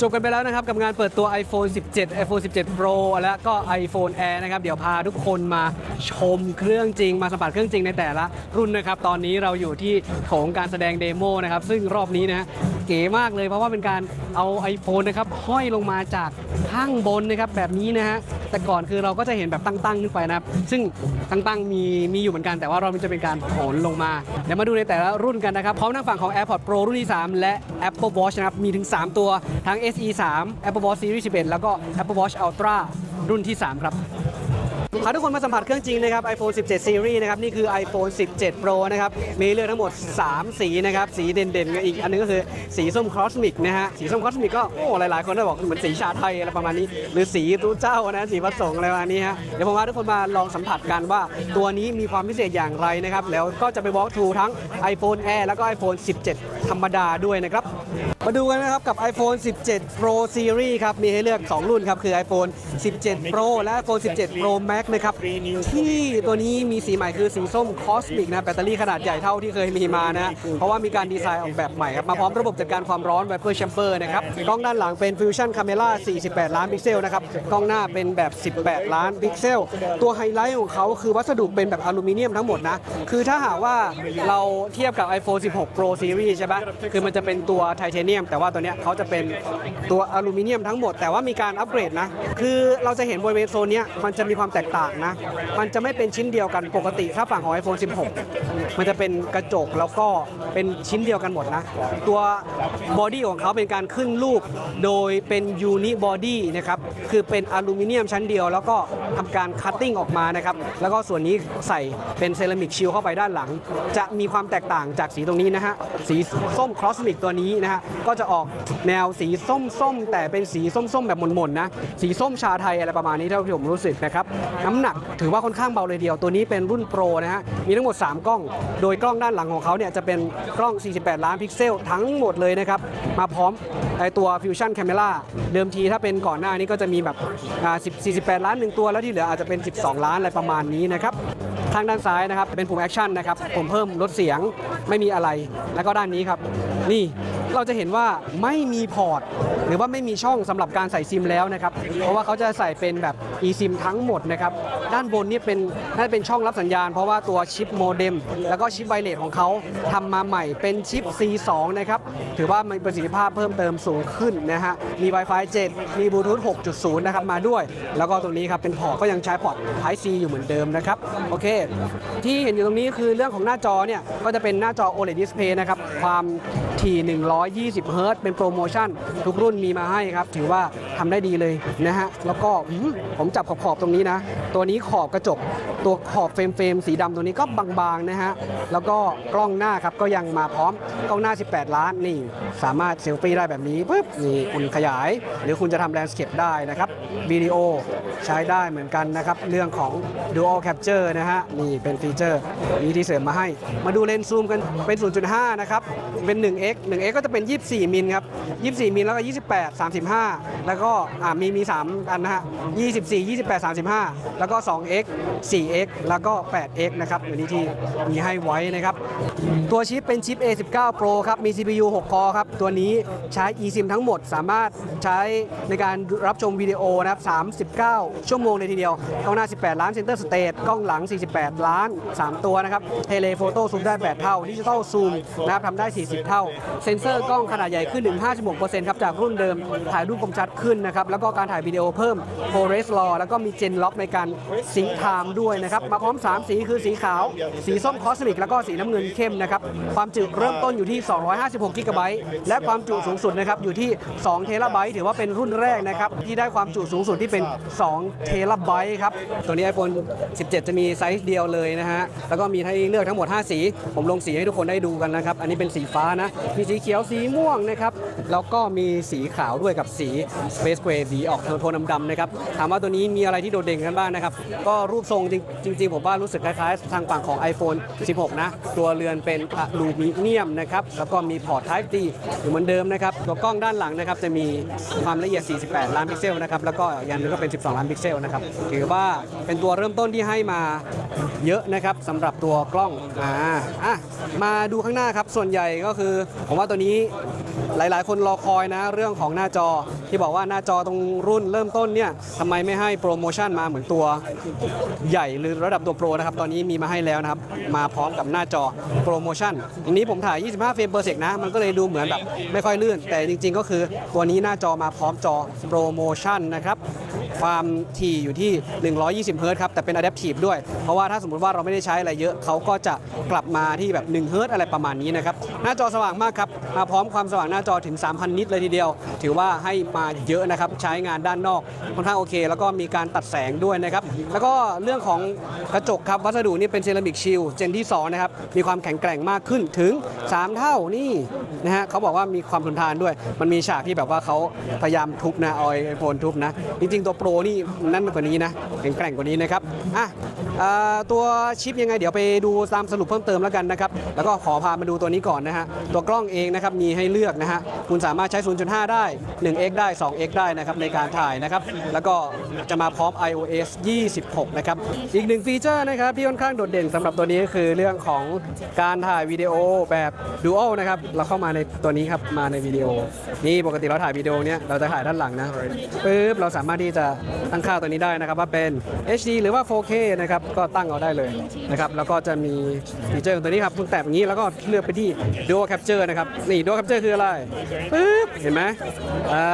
จบกันไปแล้วนะครับ กับงานเปิดตัว iPhone 17 iPhone 17 Pro และก็ iPhone Air นะครับ เดี๋ยวพาทุกคนมาชมเครื่องจริง มาสัมผัสเครื่องจริงในแต่ละรุ่นนะครับ ตอนนี้เราอยู่ที่โถงการแสดงเดโมนะครับ ซึ่งรอบนี้นะฮะ เก๋มากเลยเพราะว่าเป็นการเอา iPhone นะครับห้อยลงมาจากข้างบนนะครับแบบนี้นะฮะแต่ก่อนคือเราก็จะเห็นแบบตั้งๆขึ้นไปนะครับซึ่งตั้งๆมีมีอยู่เหมือนกันแต่ว่ารอบนี้จะเป็นการโหนลงมาเดี๋ยวมาดูในแต่ละรุ่นกันนะครับพร้อมทางฝั่งของ AirPods Pro รุ่นที่ 3 และ Apple Watch นะครับมีถึง 3 ตัวทั้ง SE 3 Apple Watch Series 11 แล้วก็ Apple Watch Ultra รุ่นที่ 3 ครับ พาทุกคนมาสัมผัสเครื่องจริงนะครับ iPhone 17 Series นะครับ นี่คือ iPhone 17 Pro นะครับ มีเลือกทั้งหมด 3 สีนะครับ สีเด่นๆ อีกอันนึงก็คือสีส้มคอสมิกนะฮะ สีส้มคอสมิกก็ โอ้ หลายๆ คนได้บอกเหมือนสีชาไทยอะไรประมาณนี้ หรือสีตู้เจ้านะ สีผสมอะไรประมาณนี้ฮะ เดี๋ยวผมพาทุกคนมาลองสัมผัสกันว่าตัวนี้มีความพิเศษอย่างไรนะครับ แล้วก็จะไป walk through ทั้ง iPhone Air แล้วก็ iPhone 17 ธรรมดาด้วยนะครับ มาดูกันนะครับกับ iPhone 17 Pro Series ครับ มีให้เลือก 2 รุ่นครับ คือ iPhone 17 Pro และ iPhone 17 Pro Max นะครับ ที่ตัวนี้มีสีใหม่คือสีส้ม Cosmic นะ แบตเตอรี่ขนาดใหญ่เท่าที่เคยมีมานะ เพราะว่ามีการดีไซน์ออกแบบใหม่ครับ มาพร้อมระบบจัดการความร้อน Vapor Chamber นะครับ กล้องด้านหลังเป็น Fusion Camera 48 ล้านพิกเซลนะครับ กล้องหน้าเป็นแบบ 18 ล้านพิกเซล ตัวไฮไลท์ของเขาคือวัสดุเป็นแบบอลูมิเนียมทั้งหมดนะ คือถ้าหากว่าเราเทียบกับ iPhone 16 Pro Series ใช่ปะคือมันจะเป็นตัวไทเทเนียมแต่ว่าตัวเนี้ยเขาจะเป็นตัวอลูมิเนียมทั้งหมด แต่ว่ามีการอัปเกรดนะ คือเราจะเห็นบริเวณโซนเนี้ยมันจะมีความแตกต่างนะ มันจะไม่เป็นชิ้นเดียวกันปกติถ้าฝั่งของ iPhone 16 มันจะเป็นกระจกแล้วก็เป็นชิ้นเดียวกันหมดนะ ตัวบอดี้ของเขาเป็นการขึ้นรูป โดยเป็นยูนิบอดี้นะครับ คือเป็นอลูมิเนียมชั้นเดียว แล้วก็ทำการคัตติ้งออกมานะครับ แล้วก็ส่วนนี้ใส่เป็นเซรามิกชิลเข้าไปด้านหลัง จะมีความแตกต่างจากสีตรงนี้นะฮะ สีส้มครอสมิกตัวนี้นะฮะก็จะออกแนวสีส้มๆ แต่เป็นสีส้มๆ แบบหม่นๆนะ สีส้มชาไทยอะไรประมาณนี้เท่าที่ผมรู้สึกนะครับ น้ำหนักถือว่าค่อนข้างเบาเลยเดียว ตัวนี้เป็นรุ่นโปรนะฮะ มีทั้งหมด 3 กล้อง โดยกล้องด้านหลังของเขาเนี่ยจะเป็นกล้อง 48 ล้านพิกเซลทั้งหมดเลยนะครับ มาพร้อมไอตัว Fusion Camera เดิมทีถ้าเป็นก่อนหน้านี้ก็จะมีแบบอ่า10 48 ล้าน1ตัว แล้วที่เหลืออาจจะเป็น 12 ล้านอะไรประมาณนี้นะครับทางด้านซ้ายนะครับเป็นปุ่มแอคชั่นนะครับผมเพิ่มลดเสียงไม่มีอะไร แล้วก็ด้านนี้ครับนี่ เราจะเห็นว่าไม่มีพอร์ต หรือว่าไม่มีช่องสำหรับการใส่ซิมแล้วนะครับ เพราะว่าเขาจะใส่เป็นแบบ eSIM ทั้งหมดนะครับ ด้านบนนี่เป็นน่าจะเป็นช่องรับสัญญาณ เพราะว่าตัวชิปโมเด็มแล้วก็ชิปไวเลสของเขาทำมาใหม่เป็นชิป C2 นะครับ ถือว่ามีประสิทธิภาพเพิ่มเติมสูงขึ้นนะฮะ มี Wi-Fi 7 มีบลูทูธ6.0 นะครับมาด้วย แล้วก็ตรงนี้ครับเป็นพอร์ตก็ยังใช้พอร์ต Type C อยู่เหมือนเดิมนะครับ โอเค ที่เห็นอยู่ตรงนี้คือเรื่องของหน้าจอเนี่ยก็จะเป็นหน้าจอ OLED Display นะครับความถี่120 เฮิรตเป็นโปรโมชั่น ทุกรุ่นมีมาให้ครับ ถือว่าทำได้ดีเลยนะฮะ แล้วก็ผมจับขอบๆตรงนี้นะ ตัวนี้ขอบกระจก ตัวขอบเฟรมเฟรมสีดำตัวนี้ก็บางๆนะฮะ แล้วก็กล้องหน้าครับก็ยังมาพร้อมกล้องหน้า 18 ล้านนี่ สามารถเซลฟี่ได้แบบนี้ปุ๊บนี่คุณขยาย หรือคุณจะทำแลนด์สเคปได้นะครับวิดีโอใช้ได้เหมือนกันนะครับ เรื่องของ Dual Capture นะฮะ นี่เป็นฟีเจอร์นี้ที่เสริมมาให้ มาดูเลนส์ซูมกันเป็น 0.5 นะครับ เป็น 1x 1x ก็จะเป็น 24 มิลครับ 24 มิลแล้วก็ 28 35 แล้วก็มีมี 3 อันนะฮะ 24 28 35 แล้วก็ 2x 4x แล้วก็ 8x นะครับอันนี้ที่มีให้ไว้นะครับ ตัวชิปเป็นชิป A19 Pro ครับ มี CPU 6 คอครับ ตัวนี้ใช้ eSIM ทั้งหมดสามารถใช้ในการรับชมวิดีโอนะครับ 39 ชั่วโมงเลยทีเดียว กล้องหน้า 18 ล้าน Center Stage กล้องหลัง 48 ล้าน 3 ตัวนะครับ เทเลโฟโต้ซูมได้ 8 เท่า ดิจิตอลซูมนะครับทำได้ 40 เท่า เซ็นเซอร์กล้องขนาดใหญ่ขึ้นถึง56%ครับจากรุ่นเดิม ถ่ายรูปคมชัดขึ้นนะครับ แล้วก็การถ่ายวิดีโอเพิ่ม ProRes RAW แล้วก็มีเจนล็อกในการซิงค์ไทม์ด้วยนะครับมาพร้อม 3 สีคือสีขาว สีส้มคอสมิกแล้วก็สีน้ำเงินเข้มนะครับความจุเริ่มต้นอยู่ที่ 256กิกะไบต์และความจุสูงสุดนะครับอยู่ที่2เทราไบต์ถือว่าเป็นรุ่นแรกนะครับที่ได้ความจุสูงสุดที่เป็น2เทราไบต์ครับตัวนี้ iPhone 17 จะมีไซส์เดียวเลยนะฮะแล้วก็มีให้เลือกทั้งหมด 5 สี ผมลงสีให้ทุกคนได้ดูกันนะครับ อันนี้เป็นสีฟ้านะ มีสีเขียวสีม่วงนะครับ แล้วก็มีสีขาวด้วยกับสี Space Gray สีออกโทนดำๆนะครับ ถามว่าตัวนี้มีอะไรที่โดดเด่นกันบ้างนะครับ ก็รูปทรงจริงจริงๆ ผมว่ารู้สึกคล้ายๆ ทางฝั่งของ iPhone 16 นะ ตัวเรือนเป็นอลูมิเนียมนะครับ แล้วก็มีพอร์ต Type D อยู่เหมือนเดิมนะครับ ตัวกล้องด้านหลังนะครับจะมีความละเอียด 48 ล้านพิกเซลนะครับ แล้วก็อย่างนึงก็เป็น 12 ล้านพิกเซลนะครับ ถือว่าเป็นตัวเริ่มต้นที่ให้มาเยอะนะครับสำหรับตัวกล้อง อ่า อะ มาดูข้างหน้าครับ ส่วนใหญ่ก็คือ ผมว่าตัวนี้ หลาย ๆ คนรอคอยนะเรื่องของหน้าจอที่บอกว่าหน้าจอตรงรุ่นเริ่มต้นเนี่ยทำไมไม่ให้โปรโมชั่นมาเหมือนตัวใหญ่หรือระดับตัวโปรนะครับ ตอนนี้มีมาให้แล้วนะครับ มาพร้อมกับหน้าจอโปรโมชั่นอันนี้ผมถ่าย 25 เฟรมเปอร์เซกนะ มันก็เลยดูเหมือนแบบไม่ค่อยลื่น แต่จริง ๆ ก็คือตัวนี้หน้าจอมาพร้อมจอโปรโมชั่นนะครับ ความถี่อยู่ที่ 120 เฮิร์ตซ์ครับ แต่เป็น Adaptive ด้วย เพราะว่าถ้าสมมติว่าเราไม่ได้ใช้อะไรเยอะ เขาก็จะกลับมาที่แบบ1เฮิร์ตซ์อะไรประมาณนี้นะครับ หน้าจอสว่างมากครับ มาพร้อมความสว่างหน้าจอถึง 3,000 นิตเลยทีเดียว ถือว่าให้มาเยอะนะครับ ใช้งานด้านนอกค่อนข้างโอเค แล้วก็มีการตัดแสงด้วยนะครับ แล้วก็เรื่องของกระจกครับ วัสดุนี่เป็นเซรามิกชิลเจนที่2นะครับ มีความแข็งแกร่งมากขึ้นถึง 3 เท่านี่นะฮะเขาบอกว่ามีความทนทานด้วย มันมีฉากที่แบบว่าเขาพยายามทุบนะเอาไอโฟนทุบนะ จริงๆตัวโปรรนี่นั่นกว่านี้นะแข็งแกร่งกว่านี้นะครับอะอ่าตัวชิปยังไงเดี๋ยวไปดูตามสรุปเพิ่มเติมแล้วกันนะครับ แล้วก็ขอพามาดูตัวนี้ก่อนนะฮะ ตัวกล้องเองนะครับมีให้เลือกนะฮะ คุณสามารถใช้ 0.5 ได้ 1x ได้ 2x ได้นะครับในการถ่ายนะครับ แล้วก็จะมาพร้อม iOS 26 นะครับ อีกหนึ่งฟีเจอร์นะครับที่ค่อนข้างโดดเด่นสำหรับตัวนี้ก็คือเรื่องของการถ่ายวิดีโอแบบ Dual นะครับ เราเข้ามาในตัวนี้ครับ มาในวิดีโอ นี่ปกติเราถ่ายวิดีโอเนี้ยเราจะถ่ายด้านหลังนะปึ๊บเราสามารถที่จะตั้งค่าตัวนี้ได้นะครับว่าเป็น HD หรือว่า 4K นะครับก็ตั้งเอาได้เลยนะครับแล้วก็จะมีฟีเจอร์ของตัวนี้ครับคุณแตะอย่างนี้แล้วก็เลือกไปที่ Dual Capture นะครับนี่ Dual Capture คืออะไรปึ๊บเห็นไหมอ่า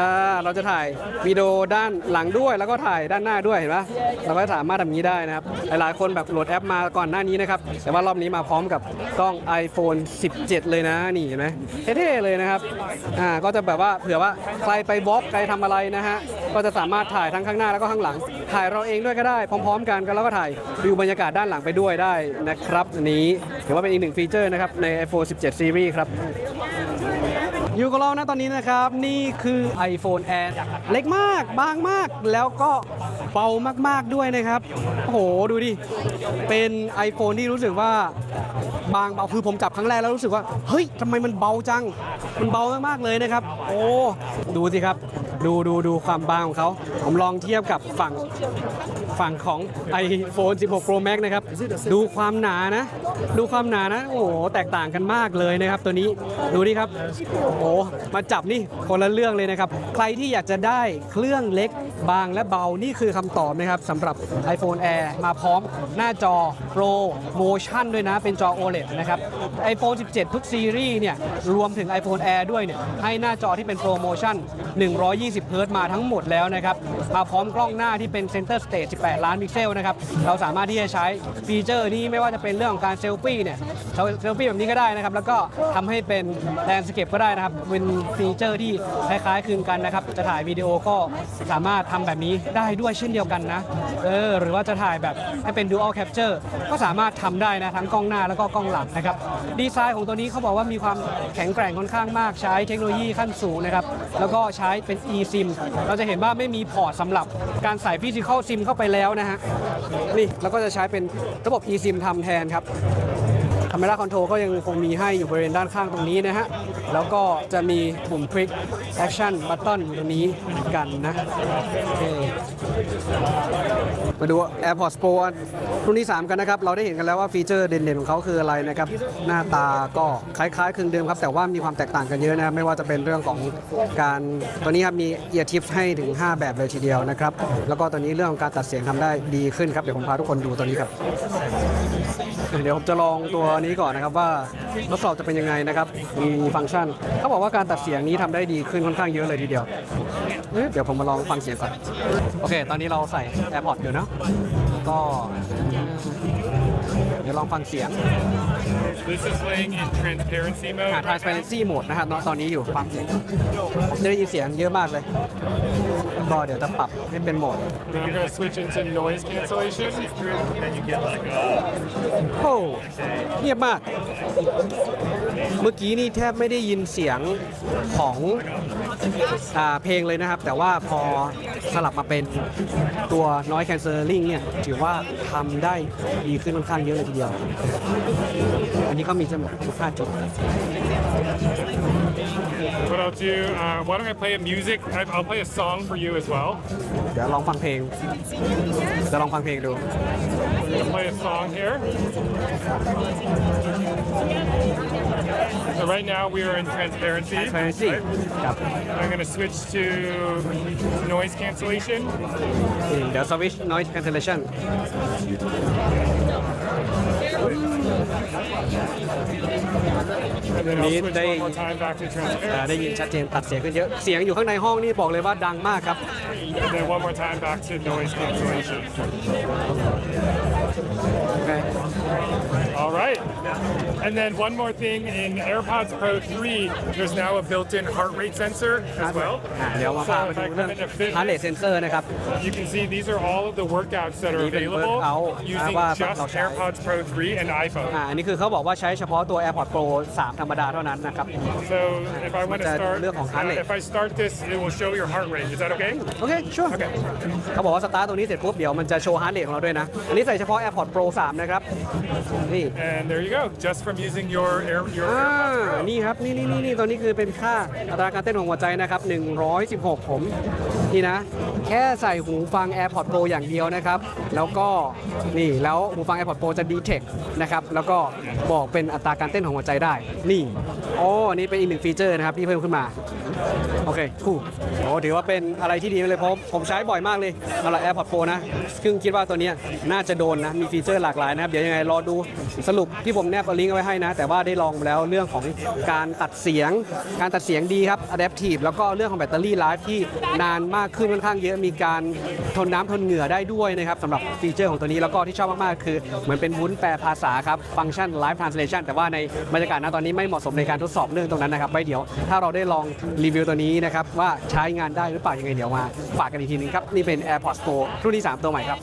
เราจะถ่ายวิดีโอด้านหลังด้วย แล้วก็ถ่ายด้านหน้าด้วยเห็นไหมเราก็สามารถทำนี้ได้นะครับหลายๆคนแบบโหลดแอปมาก่อนหน้านี้นะครับแต่ว่ารอบนี้มาพร้อมกับกล้อง iPhone 17 เลยนะนี่เห็นไหมเท่ๆเลยนะครับอ่าก็จะแบบว่าเผื่อว่าใครไปบล็อกใครทำอะไรนะฮะก็จะสามารถถ่ายทั้งข้างหน้าแล้วก็ข้างหลัง ถ่ายเราเองด้วยก็ได้พร้อม ๆ กันกันแล้วก็ถ่ายวิวบรรยากาศด้านหลังไปด้วยได้นะครับอันนี้ถือว่าเป็นอีกหนึ่งฟีเจอร์นะครับใน iPhone 17 Series ครับอยู่กับเรานะตอนนี้นะครับ นี่คือ iPhone Air เล็กมากบางมากแล้วก็เบามากๆด้วยนะครับ โอ้โห ดูดิ เป็น iPhone ที่รู้สึกว่าบางเบาคือผมจับครั้งแรกแล้วรู้สึกว่า เฮ้ยทำไมมันเบาจัง มันเบามากๆเลยนะครับ โอ้ ดูสิครับ ดูดูดูความบางของเขา ผมลองเทียบกับฝั่ง ฝั่งของ iPhone 16 Pro Max นะครับ ดูความหนานะ ดูความหนานะ โอ้โห แตกต่างกันมากเลยนะครับ ตัวนี้ ดูนี่ครับ โอ้โห มาจับนี่คนละเรื่องเลยนะครับ ใครที่อยากจะได้เครื่องเล็กบางและเบา นี่คือคำตอบนะครับสำหรับ iPhone Air มาพร้อมหน้าจอ Pro Motion ด้วยนะ เป็นจอ OLED นะครับ iPhone 17 ทุกซีรีส์เนี่ย รวมถึง iPhone Air ด้วยเนี่ย ให้หน้าจอที่เป็น Pro Motion 120เฮิร์ตซ์มาทั้งหมดแล้วนะครับ มาพร้อมกล้องหน้าที่เป็น Center Stage 18ล้านพิกเซลนะครับ เราสามารถที่จะใช้ฟีเจอร์นี้ไม่ว่าจะเป็นเรื่องของการเซลฟี่เนี่ยเซลฟี่แบบนี้ก็ได้นะครับ แล้วก็ทำให้เป็นแลนด์สเคปก็ได้นะครับเป็นฟีเจอร์ที่คล้ายๆคลึงกันนะครับจะถ่ายวิดีโอก็สามารถทำแบบนี้ได้ด้วยเช่นเดียวกันนะเออหรือว่าจะถ่ายแบบให้เป็น Dual Capture ก็สามารถทำได้นะทั้งกล้องหน้าแล้วก็กล้องหลังนะครับดีไซน์ของตัวนี้เขาบอกว่ามีความแข็งแกร่งค่อนข้างมากใช้เทคโนโลยีขั้นสูงนะครับแล้วก็ใช้เป็น eSIM เราจะเห็นว่าไม่มีพอร์ตสำหรับการใส่ Physical SIM เข้าไปแล้วนะฮะ นี่แล้วก็จะใช้เป็นระบบ eSIM ทำแทนครับคาเมราคอนโทรก็ยังคงมีให้อยู่บริเวณด้านข้างตรงนี้นะฮะ แล้วก็จะมีปุ่ม Quick Action Button อยู่ตรงนี้เหมือนกันนะโอเค มาดู AirPods Pro รุ่นที่ 3 กันนะครับ เราได้เห็นกันแล้วว่าฟีเจอร์เด่นๆ ของเขาคืออะไรนะครับ หน้าตาก็คล้ายๆคลึงเดิมครับ แต่ว่ามีความแตกต่างกันเยอะนะครับไม่ว่าจะเป็นเรื่องของการตัวนี้ครับมี Ear Tips ให้ถึง 5 แบบเลยทีเดียวนะครับ แล้วก็ตัวนี้เรื่องของการตัดเสียงทำได้ดีขึ้นครับ เดี๋ยวผมพาทุกคนดูตัวนี้ครับ เดี๋ยวผมจะลองตัวนี้ก่อนนะครับว่าทดสอบจะเป็นยังไงนะครับ มีฟังก์ชัน เขาบอกว่าการตัดเสียงนี้ทำได้ดีขึ้นค่อนข้างเยอะเลยทีเดียว เอ๊ะเดี๋ยวผมมาลองฟังเสียงก่อน โอเค ตอนนี้เราใส่ AirPods อยู่เนอะก็ เดี๋ยวลองฟังเสียง This is playing in transparency mode. หา transparency mode นะครับตอนนี้อยู่ฟังเสียงผมจะได้ยินเสียงเยอะมากเลยก็เดี๋ยวจะปรับให้เป็นโหมด Then I'm gonna switch into noise cancellation. Then you get like a โอ้เงียบมาก เมื่อกี้นี่แทบไม่ได้ยินเสียงของ อาเพลงเลยนะครับ แต่ว่าพอสลับมาเป็นตัว noise cancelling เนี่ยถือว่าทำได้ดีขึ้นค่อนข้างเยอะเลยทีเดียว อันนี้ก็มีจำนวน15จุด what I'll do. Uh, why don't I play a music? I- I'll play a song for you as well. เดี๋ยวลองฟังเพลง จะลองฟังเพลงดู gonna play a song here. So right now we are in transparency. Transparency. right? ครับ I'm gonna switch to noise cancellation. นี่เดี๋ยว switch noise cancellation time back to อ่าได้ transparency. ยินชัดเจนตัดเสียงขึ้นเยอะ เสียงอยู่ข้างในห้องนี่บอกเลยว่าดังมากครับ And then one more time back to noise cancellation. โอเค All right. And then one more thing in AirPods Pro 3, there's now a built-in heart rate sensor as well. อ่าเดี๋ยวมา So พาไป if ดู I เรื่อง come into heart rate fitness, sensor นะครับ you can see these are all of the workouts that are นี่เป็น available workout อ่า using ว่า just เราใช้ AirPods Pro 3 and iPhone. อ่าอันนี้คือเขาบอกว่าใช้เฉพาะตัว AirPods Pro 3 ธรรมดาเท่านั้นนะครับ So if I want to จะ start, เรื่องของ heart uh, rate if I start this, it will show your heart rate. Is that okay? โอเคชัวร์ Okay. เขาบอกว่าสตาร์ทตรงนี้เสร็จปุ๊บเดี๋ยวมันจะโชว์ฮาร์ดเรทของเราด้วยนะ อันนี้ใส่เฉพาะ AirPods Pro 3 นะครับ นี่ And there you go, just from using your Air, your อ่า AirPods Pro. นี่ครับ นี่นี่นี่นี่ตัวนี้คือเป็นค่าอัตราการเต้นของหัวใจนะครับ 116 ผม นี่นะ แค่ใส่หูฟัง AirPods Pro อย่างเดียวนะครับ แล้วก็นี่แล้วหูฟัง AirPods Pro จะ detect นะครับแล้วก็บอกเป็นอัตราการเต้นของหัวใจได้นี่อ๋อนี่เป็นอีกหนึ่งฟีเจอร์นะครับที่เพิ่มขึ้นมาโอเคคู่โอ้ถือว่าเป็นอะไรที่ดีเลยเพราะผมใช้บ่อยมากเลยสำหรับ AirPods Pro นะซึ่งคิดว่าตัวนี้น่าจะโดนนะมีฟีเจอร์หลากหลายนะครับเดี๋ยวยังไงรอดูสรุปที่ผมแนบลิงก์เอาไว้ให้นะ แต่ว่าได้ลองแล้วเรื่องของการตัดเสียง การตัดเสียงดีครับ Adaptive แล้วก็เรื่องของแบตเตอรี่ไลฟ์ที่นานมากขึ้นค่อนข้างเยอะมีการทนน้ำทนเหงื่อได้ด้วยนะครับสำหรับฟีเจอร์ของตัวนี้แล้วก็ที่ชอบมากๆ คือเหมือนเป็นวุ้นแปลภาษาครับฟังก์ชัน Live Translation แต่ว่าในบรรยากาศณตอนนี้ไม่เหมาะสมในการทดสอบเรื่องตรงนั้นนะครับไว้เดี๋ยวถ้าเราได้ลองรีวิวตัวนี้นะครับว่าใช้งานได้หรือเปล่ายังไงเดี๋ยวมาฝากกันอีกทีนึงครับนี่เป็น AirPods Pro รุ่นที่ 3 ตัวใหม่ครับ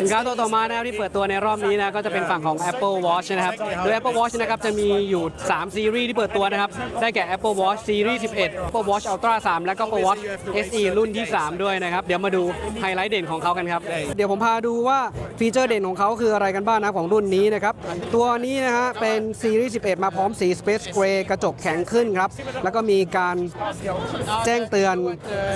สินค้าตัวต่อมานะครับที่เปิดตัวในรอบนี้นะก็จะเป็นฝั่งของ Apple Watch นะครับโดย Apple Watch นะครับจะมีอยู่ 3 ซีรีส์ที่เปิดตัวนะครับได้แก่ Apple Watch Series 11 Apple Watch Ultra 3 และก็ Apple Watch SE รุ่นที่ 3 ด้วยนะครับ เดี๋ยวมาดูไฮไลท์เด่นของเขากันครับ เดี๋ยวผมพาดูว่าฟีเจอร์เด่นของเขาคืออะไรกันบ้างนะของรุ่นนี้นะครับ ตัวนี้นะฮะเป็น Series 11 มาพร้อมสี Space Gray กระจกแข็งขึ้นครับ แล้วก็มีการแจ้งเตือน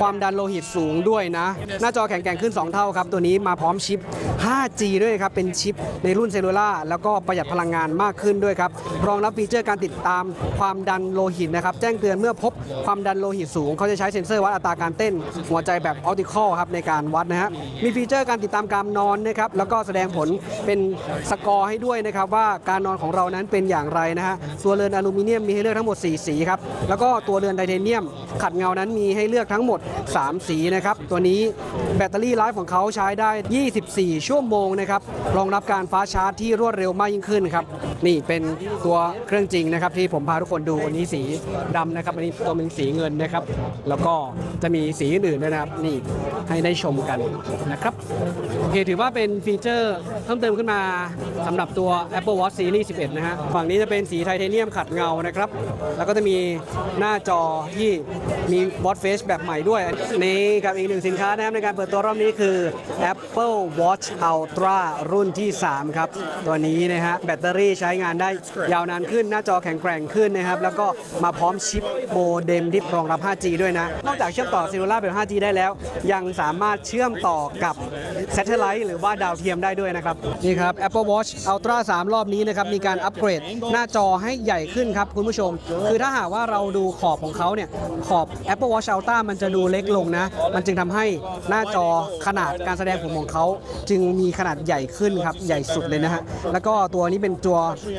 ความดันโลหิตสูงด้วยนะ หน้าจอแข็งแกร่งขึ้น 2 เท่าครับ ตัวนี้มาพร้อมชิป 5G ด้วยครับ เป็นชิปในรุ่นเซลลูล่าแล้วก็ประหยัดพลังงานมากขึ้นด้วยครับ รองรับฟีเจอร์การติดตามความดันโลหิตนะครับ แจ้งเตือนเมื่อพบความดันโลหิตสูง เขาจะใช้เซ็นเซอร์วัดอัตราการเต้นหัวใจแบบออติคอลครับในการวัดนะฮะมีฟีเจอร์การติดตามการนอนนะครับแล้วก็แสดงผลเป็นสกอร์ให้ด้วยนะครับว่าการนอนของเรานั้นเป็นอย่างไรนะฮะตัวเรือนอลูมิเนียมมีให้เลือกทั้งหมด 4 สีครับแล้วก็ตัวเรือนไทเทเนียม ขัดเงานั้นมีให้เลือกทั้งหมด 3 สีนะครับตัวนี้แบตเตอรี่ไลฟ์ของเขาใช้ได้ 24 ชั่วโมงนะครับรองรับการฟ้าชาร์จที่รวดเร็วมากยิ่งขึ้นครับนี่เป็นตัวเครื่องจริงนะครับที่ผมพาทุกคนดูอันนี้สีดำนะครับอันนี้ตัวเป็นสีเงินนะครับ แล้วก็จะมีสีอื่นด้วยนะครับนี่ให้ได้ชมกันนะครับโอเคถือว่าเป็นฟีเจอร์เพิ่มเติมขึ้นมาสำหรับตัว Apple Watch Series 11 นะฮะฝั่งนี้จะเป็นสีไทเทเนียมขัดเงานะครับ แล้วก็จะมีหน้าจอที่มี Watch Face แบบใหม่ด้วย นี่กับอีกหนึ่งสินค้านะครับในการเปิดตัวรอบนี้คือ Apple Watch Ultra รุ่นที่ 3 ครับ ตัวนี้นะฮะแบตเตอรี่ใช้งานได้ยาวนานขึ้น หน้าจอแข็งแกร่งขึ้นนะครับ แล้วก็มาพร้อมชิปโมเด็มที่รองรับ 5G ด้วยนะ นอกจากเชื่อมต่อซิลูล่าแบบ 5G ได้แล้ว ยังสามารถเชื่อมต่อกับ Satellite หรือว่าดาวเทียมได้ด้วยนะครับ นี่ครับ Apple Watch Ultra 3 รอบนี้นะครับ มีการอัปเกรดหน้าจอให้ใหญ่ขึ้นครับ คุณผู้ชม คือถ้าหากว่าเราดูขอบของเขาเนี่ย ขอบ Apple Watch Ultra มันจะดูเล็กลงนะ มันจึงทำให้หน้าจอขนาดการแสดงผลของเขา จึงมีขนาดใหญ่ขึ้นครับ ใหญ่สุดเลยนะฮะ แล้วก็ตัวนี้เป็นตัว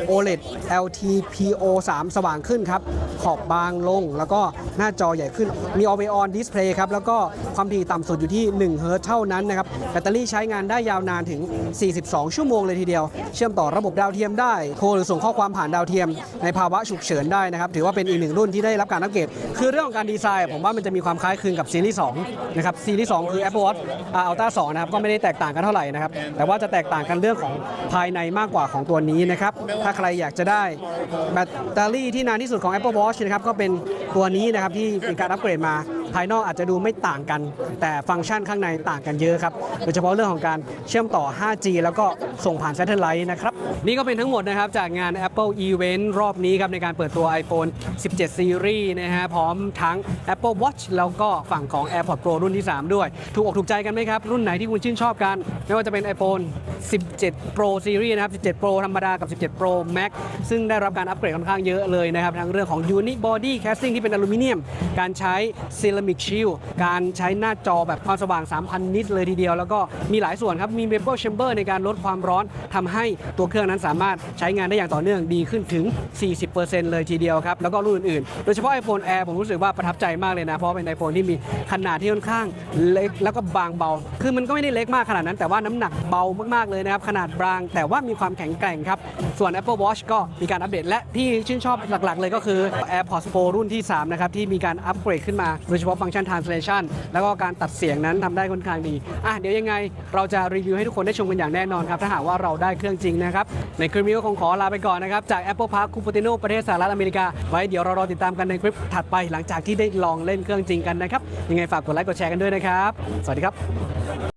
OLED LTPO 3 สว่างขึ้นครับ ขอบบางลง แล้วก็หน้าจอใหญ่ขึ้น มี Always On Display ครับ แล้วก็ความถี่ต่ำสุดอยู่ที่1เฮิร์ตเท่านั้นนะครับ แบตเตอรี่ใช้งานได้ยาวนานถึง 42 ชั่วโมงเลยทีเดียว เชื่อมต่อระบบดาวเทียมได้ โทรหรือส่งข้อความผ่านดาวเทียม ในภาวะฉุกเฉินได้นะครับ ถือว่าเป็นอีกหนึ่งรุ่นที่ได้รับการอัปเกรดคือเรื่องของการดีไซน์ ผมว่ามันจะมีความคล้ายคลึงกับซีรีส์2นะครับ ซีรีส์2คือ Apple Watch Ultra 2นะครับ ก็ไม่ได้แตกต่างกันเท่าไหร่นะครับ แต่ว่าจะแตกต่างกันเรื่องของภายในมากกว่าของตัวนี้นะครับ ถ้าใครอยากจะได้แบตเตอรี่ที่นานที่สุดของ Apple Watch นะครับ ก็เป็นตัวนี้นะครับที่มีการอัปเกรดมา ภายนอกอาจจะดูไม่ต่างกัน แต่ฟังก์ชันข้างในต่างกันเยอะครับ โดยเฉพาะเรื่องของการเชื่อมต่อ 5G แล้วก็ส่งผ่าน Satellite นะครับ นี่ก็เป็นทั้งหมดนะครับจากงาน Apple Event รอบนี้ครับในการเปิดตัว iPhone 17 Series นะฮะพร้อมทั้ง Apple Watch แล้วก็ฝั่งของ AirPods Pro รุ่นที่ 3 ด้วย ถูกอกถูกใจกันไหมครับ รุ่นไหนที่คุณชื่นชอบกัน ไม่ว่าจะเป็น iPhone 17 Pro Series นะครับ 17 Pro ธรรมดากับ 17 Pro Max ซึ่งได้รับการอัปเกรดค่อนข้างเยอะเลยนะครับทั้งเรื่องของ Uni Body Casting ที่เป็นอลูมิเนียม การใช้ Ceramic Shield การใช้หน้าจอแบบความสว่าง 3,000 นิตเลยทีเดียว แล้วก็มีหลายส่วนครับ มี Vapor Chamber ในการลดความร้อนทำให้ตัวเครื่องนั้นสามารถใช้งานได้อย่างต่อเนื่องดีขึ้นถึง 40%เลยทีเดียวครับ แล้วก็รุ่นอื่นๆ โดยเฉพาะ iPhone Air ผมรู้สึกว่าประทับใจมากเลยนะ เพราะเป็น iPhone ที่มีขนาดที่ค่อนข้างเล็กแล้วก็บางเบา คือมันก็ไม่ได้เล็กมากขนาดนั้น แต่ว่าน้ำหนักเบามากๆเลยนะครับขนาดบาง แต่ว่ามีความแข็งแกร่งครับส่วน Apple Watch ก็มีการอัปเดตและที่ชื่นชอบหลักๆ เลยก็คือ AirPods Pro รุ่นที่3นะครับที่มีการอัปเกรดขึ้นมาโดยเฉพาะฟังก์ชัน translation แล้วก็การตัดเสียงนั้นทำได้ค่อนข้างดีอะเดี๋ยวยังไงเราจะรีวิวให้ทุกคนได้ชมกันอย่างแน่นอนครับ ถ้าหากว่าเราได้เครื่องจริงนะครับ ในคลิปนี้ก็คงขอลาไปก่อนนะครับ จาก Apple Park คูปติโนประเทศสหรัฐอเมริกา ไว้เดี๋ยวเรารอติดตามกันในคลิปถัดไปหลังจากที่ได้ลองเล่นเครื่องจริงกันนะครับยังไงฝากกดไลค์กดแชร์กันด้วยนะครับ สวัสดีครับ